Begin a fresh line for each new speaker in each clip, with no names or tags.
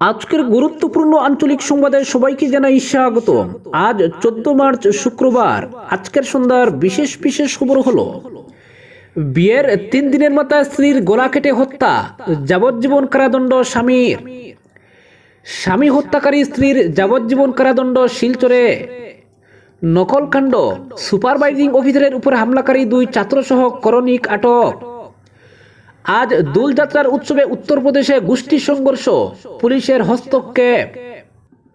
আজকের গুরুত্বপূর্ণ আঞ্চলিক সংবাদে সবাইকে জানাই স্বাগত। আজ চোদ্দ মার্চ শুক্রবার। আজকের সন্ধ্যার বিশেষ বিশেষ খবর হলো, বিয়ের তিন দিনের মাথায় স্ত্রীর গলা কেটে হত্যা, যাবজ্জীবন কারাদণ্ড স্বামীর। স্বামী হত্যাকারী স্ত্রীর যাবজ্জীবন কারাদণ্ড শিলচরে। নকলকাণ্ড সুপারভাইজিং অফিসারের উপর হামলাকারী দুই ছাত্রসহ করণিক আটক। আজ দোলযাত্রার উৎসবে উত্তরপ্রদেশে গোষ্ঠী সংঘর্ষ। পুলিশের হস্তক্ষেপ।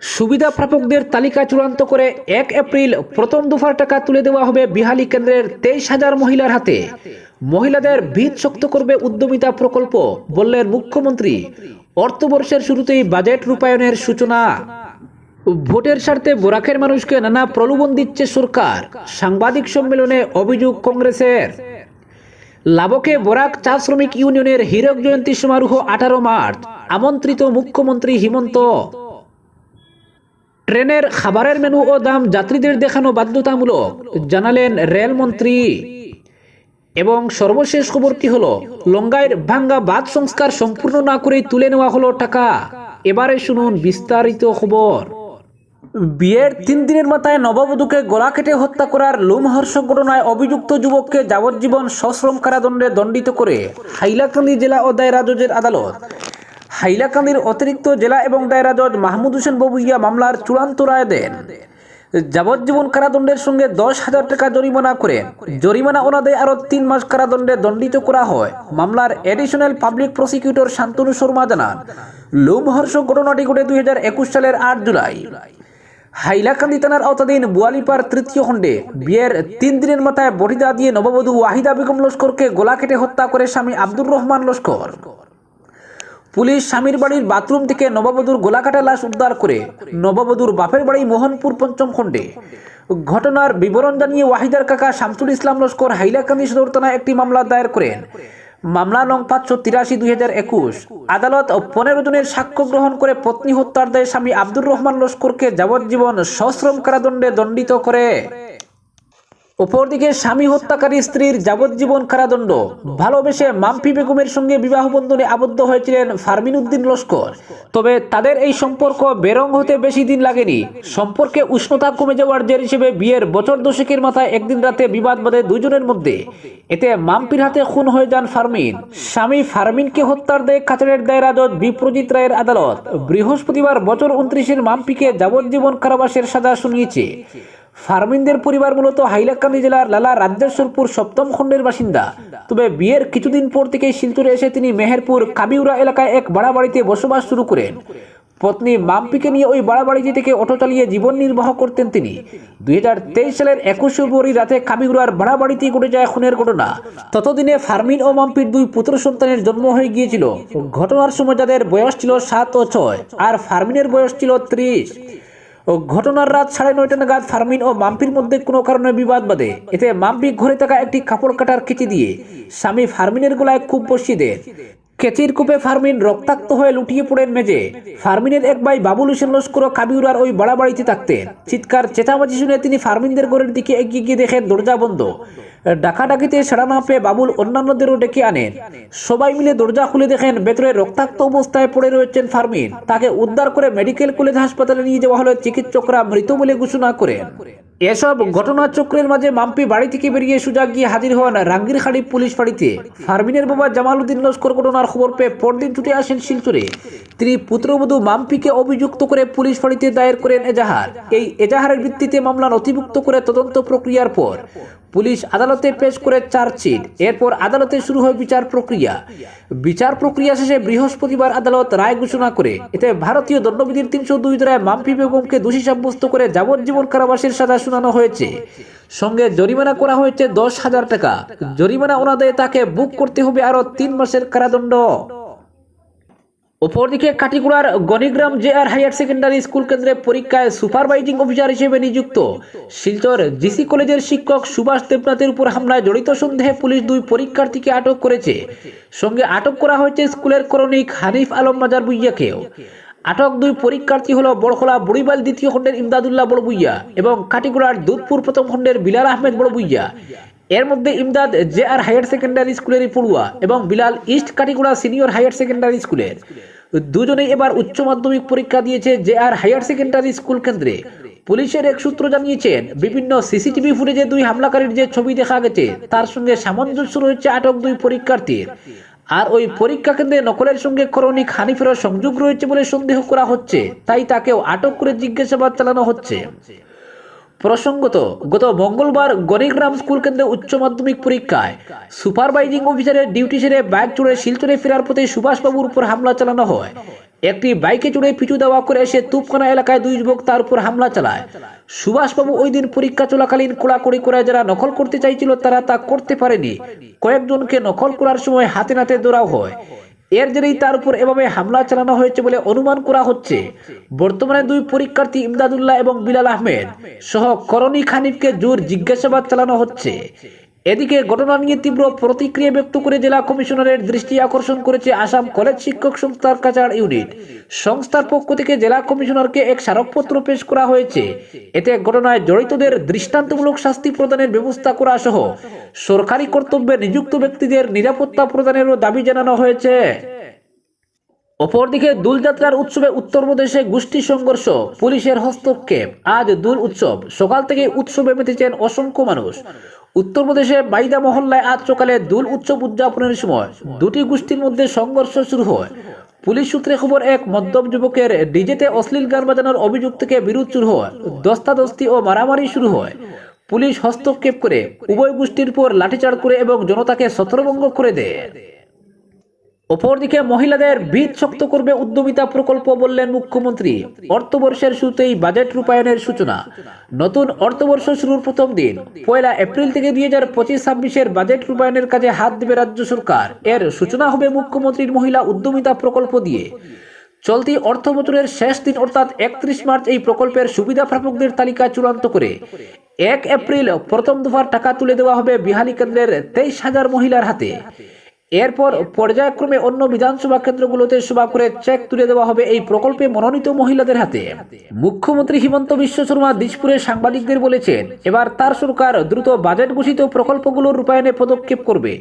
সুবিধা প্রাপকদের তালিকা চূড়ান্ত করে এক এপ্রিল প্রথম দুফার টাকা তুলে দেওয়া হবে বিহালি কেন্দ্রের তেইশ হাজার মহিলার হাতে। মহিলাদের ভিত শক্ত করবে উদ্যমিতা প্রকল্প, বললেন মুখ্যমন্ত্রী। অর্থবর্ষের শুরুতেই বাজেট রূপায়ণের সূচনা। ভোটের স্বার্থে বোরাকের মানুষকে নানা প্রলোভন দিচ্ছে সরকার। সাংবাদিক সম্মেলনে অভিযোগ কংগ্রেসের। লাবকে বরাক চা শ্রমিক ইউনিয়নের হীরক জয়ন্তী সমারোহ আঠারো মার্চ, আমন্ত্রিত মুখ্যমন্ত্রী হিমন্ত। ট্রেনের খাবারের মেনু ও দাম যাত্রীদের দেখানো বাধ্যতামূলক, জানালেন রেলমন্ত্রী। এবং সর্বশেষ খবরটি হলো লঙ্গাইয়ের ভাঙ্গা বাদ সংস্কার সম্পূর্ণ না করেই তুলে নেওয়া হলো টাকা। এবারে শুনুন বিস্তারিত খবর। বিয়ের তিন দিনের মাথায় নববধূকে গলা কেটে হত্যা করার লোমহর্ষক ঘটনায় অভিযুক্ত যুবককে যাবজ্জীবন সশ্রম কারাদণ্ডে দণ্ডিত করে হাইলাকান্দি জেলা ও দায়রা জজের আদালত। হাইলাকান্দির অতিরিক্ত জেলা এবং দায়রা জজ মাহমুদ হোসেন ববুইয়া মামলার চূড়ান্ত রায় দেন। যাবজ্জীবন কারাদণ্ডের সঙ্গে দশ হাজার টাকা জরিমানা করেন জরিমানা ওনাদের আরও তিন মাস কারাদণ্ডে দণ্ডিত করা হয়। মামলার additional public prosecutor Shantanu Sharma জানান, লোমহর্ষক ঘটনাটি ঘটে দুই হাজার একুশ সালের আট জুলাই। হাইলাকান্দি থানার আওতাধীন বুয়ালিপার তৃতীয় খণ্ডে বিয়ের তিন দিনের মাথায় বটিদা দিয়ে নববধূ ওয়াহিদা বেগম লস্করকে গোলা কেটে হত্যা করে স্বামী আব্দুর রহমান লস্কর। পুলিশ স্বামীর বাড়ির বাথরুম থেকে নববধূর গোলাকাটা লাশ উদ্ধার করে নববধূর বাপের বাড়ি মোহনপুর পঞ্চম খণ্ডে। ঘটনার বিবরণ জানিয়ে ওয়াহিদার কাকা শামসুল ইসলাম লস্কর হাইলাকান্দি সদর থানায় একটি মামলা দায়ের করেন। মামলা নং পাঁচশো তিরাশি দুই হাজার একুশ। আদালত পনেরো জনের সাক্ষ্য গ্রহণ করে পত্নী হত্যার দায়ে স্বামী আব্দুর রহমান লস্করকে যাবজ্জীবন সশ্রম কারাদণ্ডে দণ্ডিত করে। অপরদিকে স্বামী হত্যাকারী স্ত্রীর যাবজ্জীবন কারাদণ্ড। ভালোবেসে মাম্পি বেগমের সঙ্গে বিবাহ বন্ধনে আবদ্ধ হয়েছিলেন ফারমিন উদ্দিন লস্কর। তবে তাদের এই সম্পর্ক বেরং হতে বেশি দিন লাগেনি। সম্পর্কে উষ্ণতা কমে যাওয়ার জের হিসেবে বিয়ের বছর দশকের মাথায় একদিন রাতে বিবাদ বাঁধে দুজনের মধ্যে। এতে মাম্পির হাতে খুন হয়ে যান ফারমিন। স্বামী ফারমিনকে হত্যার দেয় কাছাড়ের দায় রাজত বিপ্রজিৎ রায়ের আদালত। বৃহস্পতিবার বছর উনত্রিশের মাম্পিকে যাবজ্জীবন কারাবাসের সাজা শুনিয়েছে। ফার্মিনদের পরিবার মূলত হাইলাকান্দি জেলার লালা রাজ্যেশ্বরপুর সপ্তম খণ্ডের বাসিন্দা। তবে বিয়ের কিছুদিন পর থেকেই শিলচরে এসে তিনি মেহেরপুর কাবিউরা এলাকায় এক ভাড়া বাড়িতে বসবাস শুরু করেন। পত্নী মাম্পিকে নিয়ে ওই ভাড়া বাড়িটি থেকে অটো চালিয়ে জীবন নির্বাহ করতেন তিনি। দুই হাজার তেইশ সালের একুশ ফেব্রুয়ারি রাতে কাবিগুড়ার ভাড়া বাড়িতেই ঘটে যায় খুনের ঘটনা। ততদিনে ফার্মিন ও মাম্পির দুই পুত্র সন্তানের জন্ম হয়ে গিয়েছিল। ঘটনার সময় যাদের বয়স ছিল সাত ও ছয়, আর ফার্মিনের বয়স ছিল ত্রিশ। ও ঘটনার রাত সাড়ে নয়টা নাগাদ ফারমিন ও মাম্পির মধ্যে কোনো কারণে বিবাদ বাঁধে। এতে মাম্পি ঘরে থাকা একটি কাপড় কাটার কেচি দিয়ে স্বামী ফারমিনের গোলায় খুব বসিয়ে দেন কেচির কূপে ফারমিন রক্তাক্ত হয়ে লুটিয়ে পড়েন মেজে ফারমিনের এক ভাই বাবুল হোসেন লস্কর কাবিউরার ওই বাড়াবাড়িতে থাকতেন। চিৎকার চেতামাচি শুনে তিনি ফারমিনদের ঘরের দিকে এগিয়ে গিয়ে দেখেন দরজা বন্ধ। ডাকাডাকিতে সাড়া না পেয়ে বাবুল অন্যান্যদেরও ডেকে আনেন। সবাই মিলে দরজা খুলে দেখেন ভেতরে রক্তাক্ত অবস্থায় পড়ে রয়েছেন ফার্মিন। তাকে উদ্ধার করে মেডিকেল কলেজ হাসপাতালে নিয়ে যাওয়া হলে চিকিৎসকরা মৃত বলে ঘোষণা করেন। এসব ঘটনা চক্রের মাঝে মাম্পি বাড়ি থেকে বেরিয়ে সুজা গিয়ে হাজির হন রাঙ্গিরখাড়ি পুলিশ বাড়িতে। ফার্মিনের বাবা জামাল উদ্দিন লস্কর ঘটনার খবর পেয়ে পরদিন ছুটে আসেন শিলচরে। তিনি পুত্রবধূ মাম্পিকে অভিযুক্ত করে পুলিশ বাড়িতে দায়ের করেন এজাহার। এই এজাহারের ভিত্তিতে মামলা নথিভুক্ত করে তদন্ত প্রক্রিয়ার পর পুলিশ আদালতে পেশ করে চার্জশিট। এরপর আদালতে শুরু হয় বিচার প্রক্রিয়া। বিচার প্রক্রিয়া শেষে বৃহস্পতিবার আদালত রায় ঘোষণা করে, এতে ভারতীয় দণ্ডবিধির তিনশো দুই ধারায় মাম্পি বেগমকে দোষী সাব্যস্ত করে যাবজ্জীবন কারাবাসের সাজা শোনানো হয়েছে। সঙ্গে জরিমানা করা হয়েছে দশ হাজার টাকা। জরিমানা অনাদায়ে তাকে বুক করতে হবে আরও তিন মাসের কারাদণ্ড। অপরদিকে কাটিগুড়ার Ganigram J R higher secondary school কেন্দ্রে পরীক্ষায় সুপারভাইজিং অফিসার হিসেবে নিযুক্ত। শিলচর জিসি কলেজের শিক্ষক সুভাষ দেবনাথের উপর হামলায় জড়িত সন্দেহে পুলিশ দুই পরীক্ষার্থীকে আটক করেছে। সঙ্গে আটক করা হয়েছে স্কুলের করণিক হানিফ আলম মাজার বুইয়াকেও। আটক দুই পরীক্ষার্থী হল বড়খোলা বুড়িবাল দ্বিতীয় খণ্ডের ইমদাদুল্লাহ বড়বুইয়া এবং কাটিগুড়ার দুধপুর প্রথম খণ্ডের বিলাল আহমেদ বড়বুইয়া এর মধ্যে Imdad J R higher secondary স্কুলেরই পড়ুয়া এবং Bilal east Katigora senior higher secondary স্কুলের। দুজনেই এবার উচ্চ মাধ্যমিক পরীক্ষা দিয়েছে যে আর হায়ার সেকেন্ডারি স্কুল কেন্দ্রে। পুলিশের এক সূত্র জানিয়েছেন, বিভিন্ন সিসিটিভি ফুটেজে দুই হামলাকারীর যে ছবি দেখা গেছে, তার সঙ্গে সামঞ্জস্য রয়েছে আটক দুই পরীক্ষার্থীর। আর ওই পরীক্ষা কেন্দ্রে নকলের সঙ্গে করণিক হানিফেরও সংযোগ রয়েছে বলে সন্দেহ করা হচ্ছে, তাই তাকেও আটক করে জিজ্ঞাসাবাদ চালানো হচ্ছে। প্রসঙ্গত, গত মঙ্গলবার গণিগ্রাম স্কুল কেন্দ্রে উচ্চ মাধ্যমিক পরীক্ষায় সুপারভাইজিং অফিসারের ডিউটি সেরে বাইক চড়ে শিলচরে ফেরার পথে সুভাষবাবুর উপর হামলা চালানো হয়। একটি বাইকে চড়ে পিছু দেওয়া করে এসে তুপখানা এলাকায় দুই যুবক তার উপর হামলা চালায়। সুভাষবাবু ওই দিন পরীক্ষা চলাকালীন কোড়াকুড়ি করে যারা নকল করতে চাইছিল তারা তা করতে পারেনি। কয়েকজনকে নকল করার সময় হাতে নাতে দৌড়াও হয়। এর জেরেই তার উপর এভাবে হামলা চালানো হয়েছে বলে অনুমান করা হচ্ছে। বর্তমানে দুই পরীক্ষার্থী ইমদাদুল্লাহ এবং বিলাল আহমেদ সহ করণী খানিফকে জোর জিজ্ঞাসাবাদ চালানো হচ্ছে। এদিকে ঘটনা নিয়ে তীব্র প্রতিক্রিয়া ব্যক্ত করে জেলা কমিশনারের দৃষ্টি আকর্ষণ করেছে আসাম কলেজ শিক্ষক সংস্থার কাচার ইউনিট। সংস্থার পক্ষ থেকে জেলা কমিশনারকে এক স্মারকপত্র পেশ করা হয়েছে। এতে ঘটনায় জড়িতদের দৃষ্টান্তমূলক শাস্তি প্রদানের ব্যবস্থা করা সহ সরকারি কর্তব্যে নিযুক্ত ব্যক্তিদের নিরাপত্তা প্রদানেরও দাবি জানানো হয়েছে। অপরদিকে দুলযাত্রার উৎসবে উত্তরপ্রদেশে গোষ্ঠী সংঘর্ষ, পুলিশের হস্তক্ষেপ, আজ দুল উৎসব। সকাল থেকে উৎসবে মেতেছেন অসংখ্য মানুষ। উত্তরপ্রদেশে বাইদা মহল্লায় আজ সকালে দুল উৎসব উদযাপনের সময় দুটি গোষ্ঠীর মধ্যে সংঘর্ষ শুরু হয়। পুলিশ সূত্রে খবর, এক মদ্যপ যুবকের ডিজেতে অশ্লীল গান বাজানোর অভিযোগ থেকে বিরোধ শুরু হয়। দস্তাদস্তি ও মারামারি শুরু হয়। পুলিশ হস্তক্ষেপ করে উভয় গোষ্ঠীর উপর লাঠিচার্জ করে এবং জনতাকে ছত্রভঙ্গ করে দেয়। অপরদিকে মহিলাদের ভিত শক্ত করবে উদ্যমিতা প্রকল্প বললেন মুখ্যমন্ত্রী। অর্থবর্ষের শুরুতেই বাজেট রূপায়ণের সূচনা। নতুন অর্থবর্ষ শুরুর প্রথম দিন। পয়লা এপ্রিল থেকে দুই হাজার পঁচিশ ছাব্বিশের বাজেট রূপায়ণের কাজে হাত দেবে রাজ্য সরকার। এর সূচনা হবে মুখ্যমন্ত্রীর মহিলা উদ্যমিতা প্রকল্প দিয়ে। চলতি অর্থ বছরের শেষ দিন অর্থাৎ একত্রিশ মার্চ এই প্রকল্পের সুবিধা প্রাপকদের তালিকা চূড়ান্ত করে। এক এপ্রিল প্রথম দফার টাকা তুলে দেওয়া হবে বিহালি কেন্দ্রের তেইশ হাজার মহিলার হাতে। এরপর পর্যায়ক্রমে অন্য বিধানসভা কেন্দ্রগুলোতে সভা করে চেক তুলে দেওয়া হবে এই প্রকল্পে মনোনীত মহিলাদের হাতে। মুখ্যমন্ত্রী হিমন্ত বিশ্ব শর্মা দিশপুরে সাংবাদিকদের বলেছেন, এবার তার সরকার দ্রুত বাজেট ঘোষিত প্রকল্পগুলোর রূপায়ণে পদক্ষেপ করবে।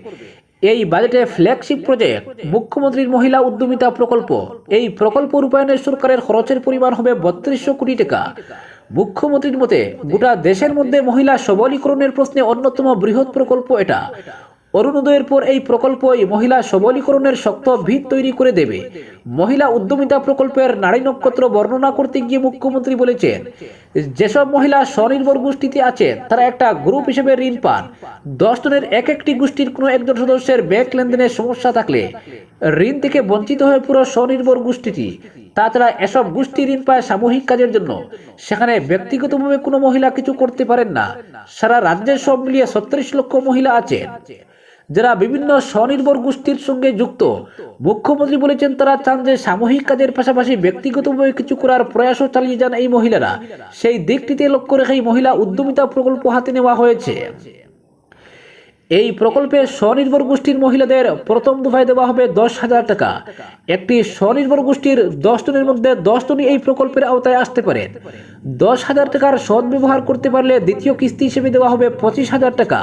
এই বাজেটে ফ্ল্যাগশিপ প্রজেক্ট মুখ্যমন্ত্রীর মহিলা উদ্যমিতা প্রকল্প। এই প্রকল্প রূপায়ণের সরকারের খরচের পরিমাণ হবে বত্রিশশো কোটি টাকা। মুখ্যমন্ত্রীর মতে, গোটা দেশের মধ্যে মহিলা সবলীকরণের প্রশ্নে অন্যতম বৃহৎ প্রকল্প এটা। অরুণোদয়ের পর এই প্রকল্পই মহিলা সবলীকরণের শক্ত ভিত তৈরি করে দেবে। মহিলা উদ্যমিতা প্রকল্পের নারী নক্ষত্র বর্ণনা করতে গিয়ে মুখ্যমন্ত্রী বলেছেন, যেসব মহিলা স্বনির্ভর গোষ্ঠীতে আছেন, তারা একটা গ্রুপ হিসেবে ঋণ পান। দশ জনের এক একটি গোষ্ঠীর কোনো একজন সদস্যের ব্যাংক লেনদেনের সমস্যা থাকলে ঋণ থেকে বঞ্চিত হয়ে পুরো স্বনির্ভর গোষ্ঠীটি। তাছাড়া এসব গোষ্ঠী ঋণ পায় সামূহিক কাজের জন্য। সেখানে ব্যক্তিগতভাবে কোনো মহিলা কিছু করতে পারেন না। সারা রাজ্যের সব মিলিয়ে ছত্রিশ লক্ষ মহিলা আছেন। যারা বিভিন্ন স্বনির্ভর গোষ্ঠীর সঙ্গে যুক্ত। মুখ্যমন্ত্রী বলেছেন তারা চান যে সামূহিক কাজের পাশাপাশি ব্যক্তিগতভাবে কিছু করার প্রয়াসও চালিয়ে যান এই মহিলারা। সেই দিকটিতে লক্ষ্য রেখে এই মহিলা উদ্যমিতা প্রকল্প হাতে নেওয়া হয়েছে। এই প্রকল্পে স্বনির্ভর গোষ্ঠীর মহিলাদের প্রথম দফায় দেওয়া হবে দশ হাজার টাকা। একটি স্বনির্ভর গোষ্ঠীর দশ জনের মধ্যে দশ জনই এই প্রকল্পের আওতায় আসতে পারেন দশ হাজার টাকার সৎ ব্যবহার করতে পারলে দ্বিতীয় কিস্তি হিসেবে দেওয়া হবে পঁচিশ হাজার টাকা।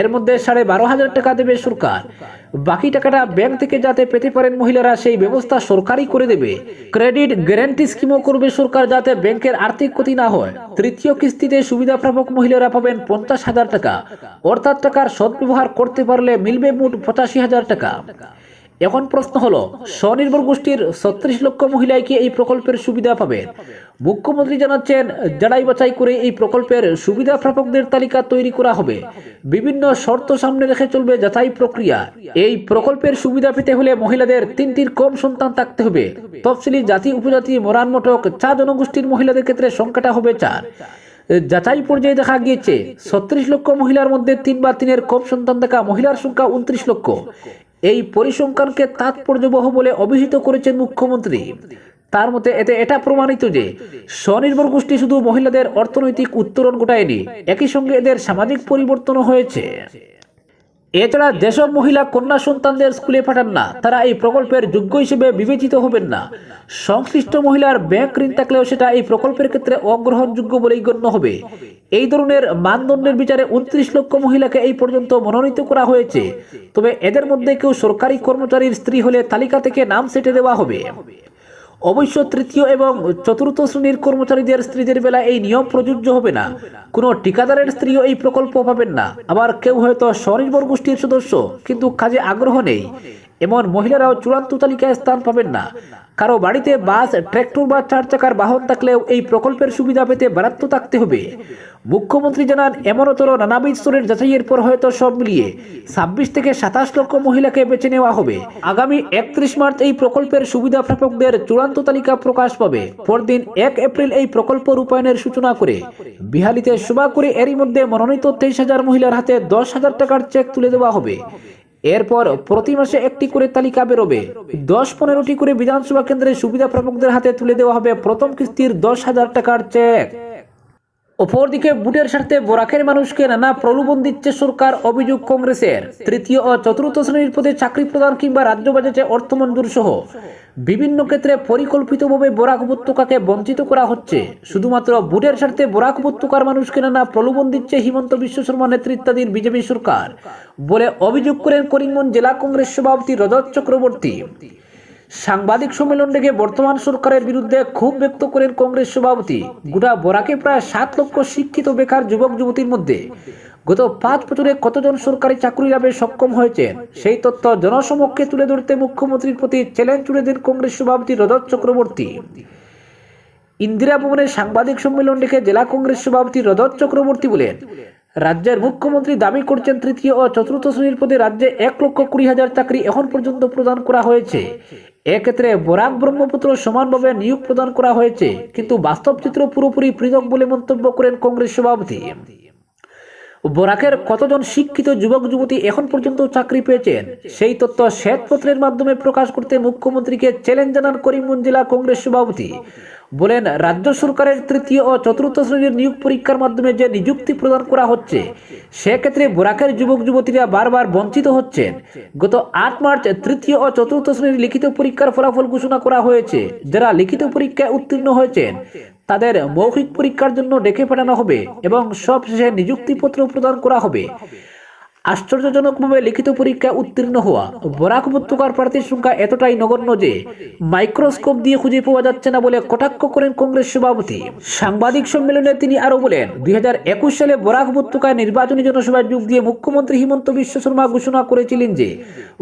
এর মধ্যে সাড়ে বারো হাজার টাকা দেবে সরকার। বাকি টাকাটা ব্যাংক থেকে যাতে পেতে পারেন মহিলারা সেই ব্যবস্থা সরকারই করে দেবে। ক্রেডিট গ্যারান্টি স্কিমও করবে সরকার যাতে ব্যাংকের আর্থিক ক্ষতি না হয়। তৃতীয় কিস্তিতে সুবিধাপ্রাপক মহিলারা পাবেন পঞ্চাশ হাজার টাকা। অর্থাৎ টাকার সদ্ব্যবহার করতে পারলে মিলবে মোট পঁচাশি হাজার টাকা। এখন প্রশ্ন হলো, স্বনির্ভর গোষ্ঠীর ছত্রিশ লক্ষ মহিলাই কি এই প্রকল্পের সুবিধা পাবেন? মুখ্যমন্ত্রী জানাচ্ছেন, যারাই বাছাই করে এই প্রকল্পের সুবিধা প্রাপকদের তালিকা তৈরি করা হবে। বিভিন্ন শর্ত সামনে রেখে চলবে যাচাই প্রক্রিয়া। এই প্রকল্পের সুবিধা পেতে হলে মহিলাদের তিনটির কম সন্তান থাকতে হবে। তফসিলি জাতি উপজাতি মরান মটক চা জনগোষ্ঠীর মহিলাদের ক্ষেত্রে সংখ্যাটা হবে চার। যাচাই পর্যায়ে দেখা গিয়েছে, ছত্রিশ লক্ষ মহিলার মধ্যে তিন বা তিনের কম সন্তান দেখা মহিলার সংখ্যা উনত্রিশ লক্ষ। এই পরিসংখ্যানকে তাৎপর্যবহ বলে অভিহিত করেছেন মুখ্যমন্ত্রী। তার মতে এতে এটা প্রমাণিত যে, স্বনির্ভর গোষ্ঠী শুধু মহিলাদের অর্থনৈতিক উত্তরণ ঘটায়নি, একই সঙ্গে এদের সামাজিক পরিবর্তনও হয়েছে। এছাড়া যেসব মহিলা কন্যা সন্তানদের স্কুলে পাঠান না, তারা এই প্রকল্পের যোগ্য হিসেবে বিবেচিত হবেন না। সংশ্লিষ্ট মহিলার ব্যাংক ঋণ থাকলেও সেটা এই প্রকল্পের ক্ষেত্রে অগ্রহণযোগ্য বলেই গণ্য হবে। এই ধরনের মানদণ্ডের বিচারে উনত্রিশ লক্ষ মহিলাকে এই পর্যন্ত মনোনীত করা হয়েছে। তবে এদের মধ্যে কেউ সরকারি কর্মচারীর স্ত্রী হলে তালিকা থেকে নাম সেটে দেওয়া হবে। অবশ্য তৃতীয় এবং চতুর্থ শ্রেণির কর্মচারীদের স্ত্রীদের বেলা এই নিয়ম প্রযোজ্য হবে না। কোনো ঠিকাদারের স্ত্রীও এই প্রকল্প পাবেন না। আবার কেউ হয়তো স্বনির্ভর গোষ্ঠীর সদস্য, কিন্তু কাজে আগ্রহ নেই। এমন মহিলারাও চূড়ান্ত তালিকায় স্থান পাবেন না। কারও বাড়িতে বাস, ট্র্যাক্টর বা চার চাকার বাহন থাকলেও এই প্রকল্পের সুবিধা পেতে বারাত্ম থাকতে হবে। মুখ্যমন্ত্রী জানান এমনতর নানাবিধ স্তরের যাচাইয়ের পর হয়তো সব মিলিয়ে ছাব্বিশ থেকে সাতাশ লক্ষ মহিলাকে বেছে নেওয়া হবে। আগামী একত্রিশ মার্চ এই প্রকল্পের সুবিধা প্রাপকদের চূড়ান্ত তালিকা প্রকাশ পাবে। পরদিন এক এপ্রিল এই প্রকল্প রূপায়ণের সূচনা করে। বিহালিতে সভা করে এরই মধ্যে মনোনীত তেইশ হাজার মহিলার হাতে দশ হাজার টাকার চেক তুলে দেওয়া হবে। এরপর প্রতি মাসে একটি করে তালিকা বেরোবে। দশ পনেরোটি করে বিধানসভা কেন্দ্রের সুবিধা প্রাপকদের হাতে তুলে দেওয়া হবে প্রথম কিস্তির দশ হাজার টাকার চেক। অপরদিকে বুটের স্বার্থে বরাকের মানুষকে নানা প্রলোভন দিচ্ছে সরকার, অভিযোগ কংগ্রেসের। তৃতীয় ও চতুর্থ শ্রেণির পদে চাকরি প্রদান কিংবা রাজ্য বাজেটে অর্থ মঞ্জুর সহ বিভিন্ন ক্ষেত্রে পরিকল্পিতভাবে বরাক উপত্যকাকে বঞ্চিত করা হচ্ছে। শুধুমাত্র বুটের স্বার্থে বরাক উপত্যকার মানুষকে নানা প্রলোভন দিচ্ছে হিমন্ত বিশ্ব শর্মা নেতৃত্বাধীন বিজেপি সরকার বলে অভিযোগ করেন করিমগঞ্জ জেলা কংগ্রেস সভাপতি রজত চক্রবর্তী। সাংবাদিক সম্মেলন ডেকে বর্তমান সরকারের বিরুদ্ধে ক্ষোভ ব্যক্ত করেন কংগ্রেস সভাপতি। গোটা বরাকে প্রায় সাত লক্ষ শিক্ষিত বেকার যুবক যুবতীর মধ্যে। গত পাঁচ বছরে কতজন সরকারি চাকরি লাভে সক্ষম হয়েছেন? সেই তথ্য জনসমক্ষে তুলে ধরতে মুখ্যমন্ত্রীর প্রতি চ্যালেঞ্জ তুলে দেন কংগ্রেস সভাপতি রজত চক্রবর্তী। ইন্দিরা ভবনে সাংবাদিক সম্মেলন ডেকে জেলা কংগ্রেস সভাপতি রজত চক্রবর্তী বলেন, রাজ্যের মুখ্যমন্ত্রী দাবি করছেন তৃতীয় ও চতুর্থ শ্রেণির পদে রাজ্যে এক লক্ষ কুড়ি হাজার চাকরি এখন পর্যন্ত প্রদান করা হয়েছে। এক্ষেত্রে বরাক ব্রহ্মপুত্র সমানভাবে নিয়োগ প্রদান করা হয়েছে, কিন্তু বাস্তব চিত্র পুরোপুরি পৃথক বলে মন্তব্য করেন কংগ্রেস সভাপতি। বরাকের কতজন শিক্ষিত যুবক, যুবতী এখন পর্যন্ত চাকরি পেয়েছেন, সেই তথ্য শ্বেতপত্রের মাধ্যমে প্রকাশ করতে মুখ্যমন্ত্রীকে চ্যালেঞ্জ জানান করিমগঞ্জ জেলা কংগ্রেস সভাপতি। বলেন, রাজ্য সরকারের তৃতীয় ও চতুর্থ শ্রেণির নিয়োগ পরীক্ষার মাধ্যমে যে নিযুক্তি প্রদান করা হচ্ছে, সেক্ষেত্রে বোরাকের যুবক যুবতীরা বারবার বঞ্চিত হচ্ছেন। গত আট মার্চ তৃতীয় ও চতুর্থ শ্রেণির লিখিত পরীক্ষার ফলাফল ঘোষণা করা হয়েছে। যারা লিখিত পরীক্ষায় উত্তীর্ণ হয়েছেন, তাদের মৌখিক পরীক্ষার জন্য ডেকে পাঠানো হবে এবং সব শেষে নিযুক্তিপত্র প্রদান করা হবে। আশ্চর্যজনকভাবে লিখিত পরীক্ষায় উত্তীর্ণ হওয়া বরাক উপত্যকার প্রার্থীর সংখ্যা এতটাই নগণ্য যে মাইক্রোস্কোপ দিয়ে খুঁজে পাওয়া যাচ্ছে না বলে কটাক্ষ করেন কংগ্রেস সভাপতি। সাংবাদিক সম্মেলনে তিনি আরও বলেন, দুই সালে বরাক উপত্যকায় নির্বাচনী জনসভায় যোগ দিয়ে মুখ্যমন্ত্রী হিমন্ত বিশ্ব শর্মা ঘোষণা করেছিলেন যে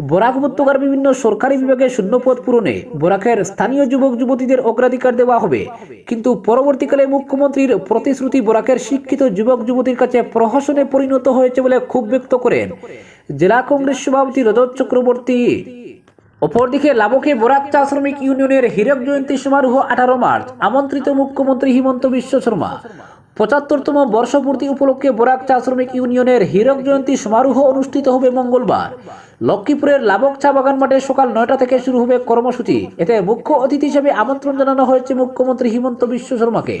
বরাক উপত্যকার বিভিন্ন সরকারি বিভাগে শূন্যপদ পূরণে বরাকের স্থানীয় যুবক, যুবতীদের অগ্রাধিকার দেওয়া হবে। কিন্তু পরবর্তীকালে মুখ্যমন্ত্রীর প্রতিশ্রুতি বরাকের শিক্ষিত যুবক, যুবতীর কাছে প্রহসনে পরিণত হয়েছে বলে ক্ষোভ ব্যক্ত করেন। জেলা কংগ্রেস সভাপতি রজত চক্রবর্তী। অপরদিকে লাবকে বরাক চা শ্রমিক ইউনিয়নের হীরক জয়ন্তী সমারোহ আঠারো মার্চ। আমন্ত্রিত মুখ্যমন্ত্রী হিমন্ত বিশ্ব শর্মা। পঁচাত্তরতম বর্ষপূর্তি উপলক্ষে বরাক চা শ্রমিক ইউনিয়নের হীরক জয়ন্তী সমারোহ অনুষ্ঠিত হবে মঙ্গলবার। লক্ষ্মীপুরের লাবক চা বাগান মাঠে সকাল নয়টা থেকে শুরু হবে কর্মসূচি। এতে মুখ্য অতিথি হিসেবে আমন্ত্রণ জানানো হয়েছে মুখ্যমন্ত্রী হিমন্ত বিশ্ব শর্মাকে।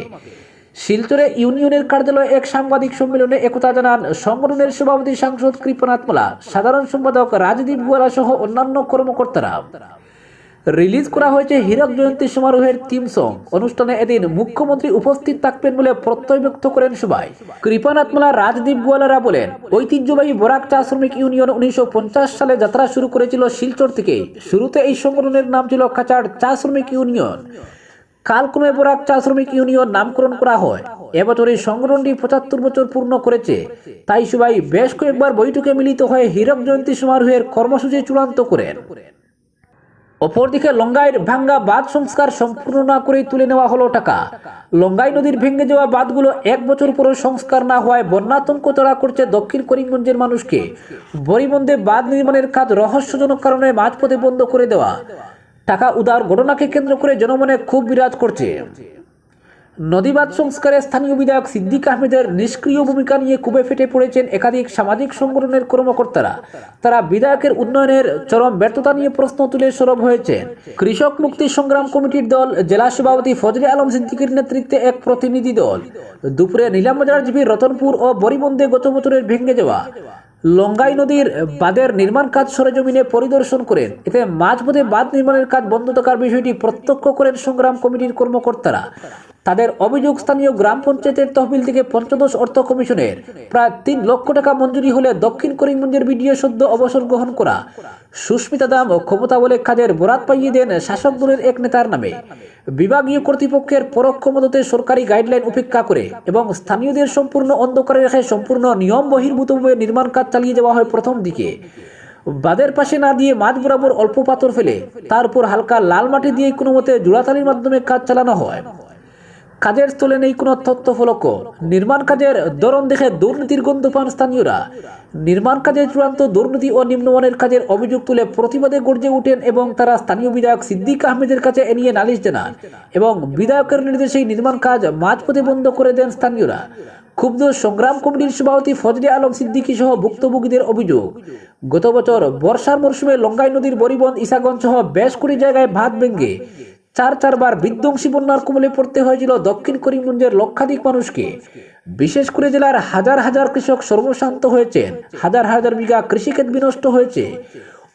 শিলচরে ইউনিয়নের কার্যালয়ে এক সাংবাদিক সম্মেলনে একথা জানান সংগঠনের সভাপতি সাংসদ কৃপনাথ মোলা, সাধারণ সম্পাদক রাজদীপ গোয়ালা সহ অন্যান্য কর্মকর্তারা। রিলিজ করা হয়েছে হীরক জয়ন্তী সমারোহের থিম সং অনুষ্ঠানে এদিন মুখ্যমন্ত্রী উপস্থিত থাকবেন বলে প্রত্যয় ব্যক্ত করেন সবাই। কৃপানাথ মোলা, রাজদীপ গোয়ালারা বলেন, ঐতিহ্যবাহী বরাক চা শ্রমিক ইউনিয়ন উনিশশো পঞ্চাশ সালে যাত্রা শুরু করেছিল শিলচর থেকে। শুরুতে এই সংগঠনের নাম ছিল কাচার চা শ্রমিক ইউনিয়ন। কালক্রমে বরাক চা শ্রমিক ইউনিয়ন নামকরণ করা হয়। এবছর এই সংগঠনটি পঁচাত্তর বছর পূর্ণ করেছে। তাই সবাই বেশ কয়েকবার বৈঠকে মিলিত হয়ে হীরক জয়ন্তী সমারোহের কর্মসূচি চূড়ান্ত করেন। অপরদিকে লঙ্গাইয়ের ভাঙ্গা বাঁধ সংস্কার সম্পূর্ণ না করেই তুলে নেওয়া হলো টাকা। লঙ্গাই নদীর ভেঙে যাওয়া বাঁধগুলো এক বছর পরেও সংস্কার না হওয়ায় বন্যাতঙ্ক চড়া করছে দক্ষিণ করিমগঞ্জের মানুষকে। বরিবন্দে বাঁধ নির্মাণের কাজ রহস্যজনক কারণে মাঝপথে বন্ধ করে দেওয়া। টাকা উদার ঘটনাকে কেন্দ্র করে জনমনে খুব বিরাজ করছে। নদীবাদ সংস্কারে স্থানীয় বিধায়ক সিদ্দিক আহমেদের নিষ্ক্রিয় ভূমিকা নিয়ে কুবে ফেটে পড়েছেন একাধিক সামাজিক সংগঠনের কর্মকর্তারা। তারা বিধায়কের উন্নয়নের চরম ব্যর্থতা নিয়ে প্রশ্ন তুলে সরব হয়েছেন কৃষক মুক্তি সংগ্রাম কমিটির দল, জেলা সভাপতি ফজলে আলম সিদ্দিকের নেতৃত্বে এক প্রতিনিধি দল। দুপুরে নীলামবাজার জিপির রতনপুর ও বরিবন্দে গত বছরের ভেঙে যাওয়া। লঙ্গাই নদীর বাঁধের নির্মাণ কাজ সরেজমিনে পরিদর্শন করেন। এতে মাঝপথে বাঁধ নির্মাণের কাজ বন্ধ থাকার বিষয়টি প্রত্যক্ষ করেন সংগ্রাম কমিটির কর্মকর্তারা। তাদের অভিযোগ স্থানীয় গ্রাম পঞ্চায়েতের তহবিল থেকে পঞ্চদশ অর্থ কমিশনের প্রায় তিন লক্ষ টাকা মঞ্জুরি হলে দক্ষিণ করিমগঞ্জের বিডিও সদ্য অবসর গ্রহণ করা। সুস্মিতা দাম ও ক্ষমতা বলে কাজের বরাত পাইয়ে দেন শাসক দলের এক নেতার নামে। বিভাগীয় কর্তৃপক্ষের পরোক্ষ মদতে সরকারি গাইডলাইন উপেক্ষা করে এবং স্থানীয়দের সম্পূর্ণ অন্ধকারে রেখে সম্পূর্ণ নিয়ম বহির্ভূতভাবে নির্মাণ কাজ চালিয়ে যাওয়া হয় প্রথম দিকে। বাদের পাশে না দিয়ে মাঝ বরাবর অল্প পাথর ফেলে তার উপর হালকা লাল মাটি দিয়ে কোনো মতে জোড়াতালির মাধ্যমে কাজ চালানো হয়। কাজের স্থলে নেই কোনো তথ্য ফলক। নির্মাণ কাজের ধরন দেখে দুর্নীতির গন্ধ পান স্থানীয়রা। নির্মাণ কাজের চূড়ান্ত দুর্নীতি ও নিম্নমানের কাজের অভিযোগ তুলে প্রতিবাদে গর্জে ওঠেন এবং তারা স্থানীয় বিধায়ক সিদ্দিক আহমেদের কাছে এ নিয়ে নালিশ জানান এবং বিধায়কের নির্দেশেই নির্মাণ কাজ মাঝপথে বন্ধ করে দেন স্থানীয়রা। ক্ষুব্ধ সংগ্রাম কমিটির সভাপতি ফজলে আলম সিদ্দিকী সহ ভুক্তভোগীদের অভিযোগ, গত বছর বর্ষার মরশুমে লঙ্গাই নদীর বরিবন ইসাগঞ্জ সহ বেশ কুড়ি জায়গায় ভাত ভেঙ্গে চার চারবার বিধ্বংসী বন্যার কবলে পড়তে হয়েছিল দক্ষিণ করিমগঞ্জের লক্ষাধিক মানুষকে। বিশেষ করে জেলার হাজার হাজার কৃষক সর্বশান্ত হয়েছেন, হাজার হাজার বিঘা কৃষিক্ষেত বিনষ্ট হয়েছে।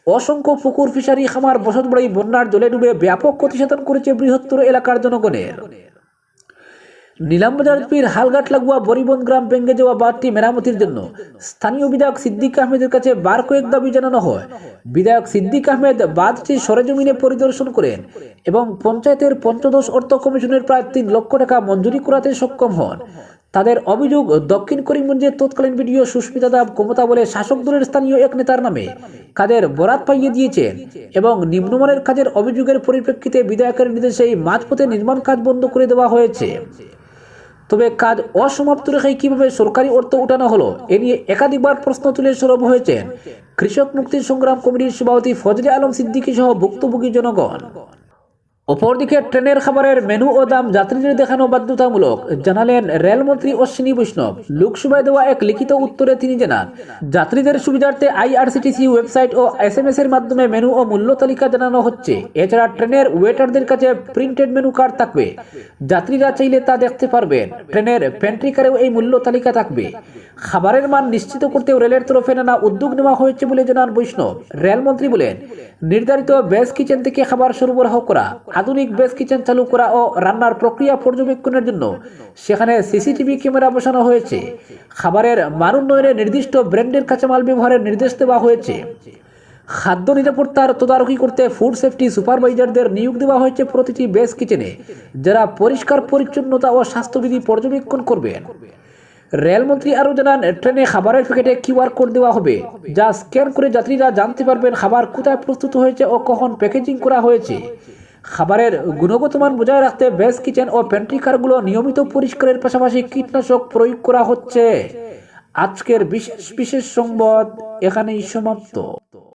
অসংখ্য পুকুর, ফিশারি, খামার, বসতবাড়ি, বন্যার জলে ডুবে ব্যাপক ক্ষতিসাধন করেছে বৃহত্তর এলাকার জনগণের। নিলামবাজার হালঘাট লাগুয়া বরিবন গ্রাম ভেঙে যাওয়া বাঁধটি মেরামতির জন্য স্থানীয় বিধায়ক সিদ্দিক আহমেদের কাছে বার কয়েক দাবি জানানো হয়। বিধায়ক সিদ্দিক আহমেদ বাঁধটি সরেজমিনে পরিদর্শন করেন এবং পঞ্চায়েতের পঞ্চদশ অর্থ কমিশনের প্রায় তিন লক্ষ টাকা মঞ্জুরি করাতে সক্ষম হন। তাদের অভিযোগ, দক্ষিণ করিমগঞ্জের তৎকালীন ভিডিও সুস্মিতা দাব ক্ষমতা বলে শাসক দলের স্থানীয় এক নেতার নামে কাজের বরাত পাইয়ে দিয়েছেন এবং নিম্নমানের কাজের অভিযোগের পরিপ্রেক্ষিতে বিধায়কের নির্দেশেই মাঝপথে নির্মাণ কাজ বন্ধ করে দেওয়া হয়েছে। তবে কাজ অসমাপ্ত রেখে কীভাবে সরকারি অর্থ উঠানো হলো, এ নিয়ে একাধিকবার প্রশ্ন তুলে সরব হয়েছেন কৃষক মুক্তি সংগ্রাম কমিটির সভাপতি ফজলে আলম সিদ্দিকী সহ ভুক্তভোগী জনগণ। অপরদিকে ট্রেনের খাবারের মেনু ও দাম যাত্রীদের দেখানো বাধ্যতামূলক জানালেন রেলমন্ত্রী অশ্বিনী বৈষ্ণব। লোকসভায় দেওয়া এক লিখিত উত্তরে তিনি জানান, যাত্রীদের সুবিধার্থে আইআরসিটিসি ওয়েবসাইট ও এস এম এস এর মাধ্যমে মেনু ও মূল্য তালিকা জানানো হচ্ছে। এছাড়া ট্রেনের ওয়েটারদের কাছে প্রিন্টেড মেনু কার্ড থাকবে। যাত্রীরা চাইলে তা দেখতে পারবেন। ট্রেনের প্যান্ট্রি কারেও এই মূল্য তালিকা থাকবে। খাবারের মান নিশ্চিত করতেও রেলের তরফে নানা উদ্যোগ নেওয়া হয়েছে বলে জানান বৈষ্ণব। রেলমন্ত্রী বলেন, নির্ধারিত বেস কিচেন থেকে খাবার সরবরাহ করা আধুনিক বেস কিচেন চালু করা ও রান্নার প্রক্রিয়া পর্যবেক্ষণের জন্য সেখানে সিসিটিভি ক্যামেরা বসানো হয়েছে। খাবারের মান উন্নয়নে নির্দিষ্ট ব্র্যান্ডের কাঁচামাল ব্যবহারের নির্দেশ দেওয়া হয়েছে। খাদ্য নিরাপত্তার তদারকি করতে ফুড সেফটি সুপারভাইজারদের নিয়োগ দেওয়া হয়েছে প্রতিটি বেস কিচেনে, যারা পরিষ্কার, পরিচ্ছন্নতা ও স্বাস্থ্যবিধি পর্যবেক্ষণ করবেন। রেলমন্ত্রী আরও জানান, ট্রেনে খাবারের প্যাকেটে কিউআর কোড দেওয়া হবে, যা স্ক্যান করে যাত্রীরা জানতে পারবেন খাবার কোথায় প্রস্তুত হয়েছে ও কখন প্যাকেজিং করা হয়েছে। খাবারের গুণগত মান বজায় রাখতে বেস কিচেন ও প্যান্ট্রি কারগুলো নিয়মিত পরিষ্কারের পাশাপাশি কীটনাশক প্রয়োগ করা হচ্ছে। আজকের বিশেষ বিশেষ সংবাদ এখানেই সমাপ্ত।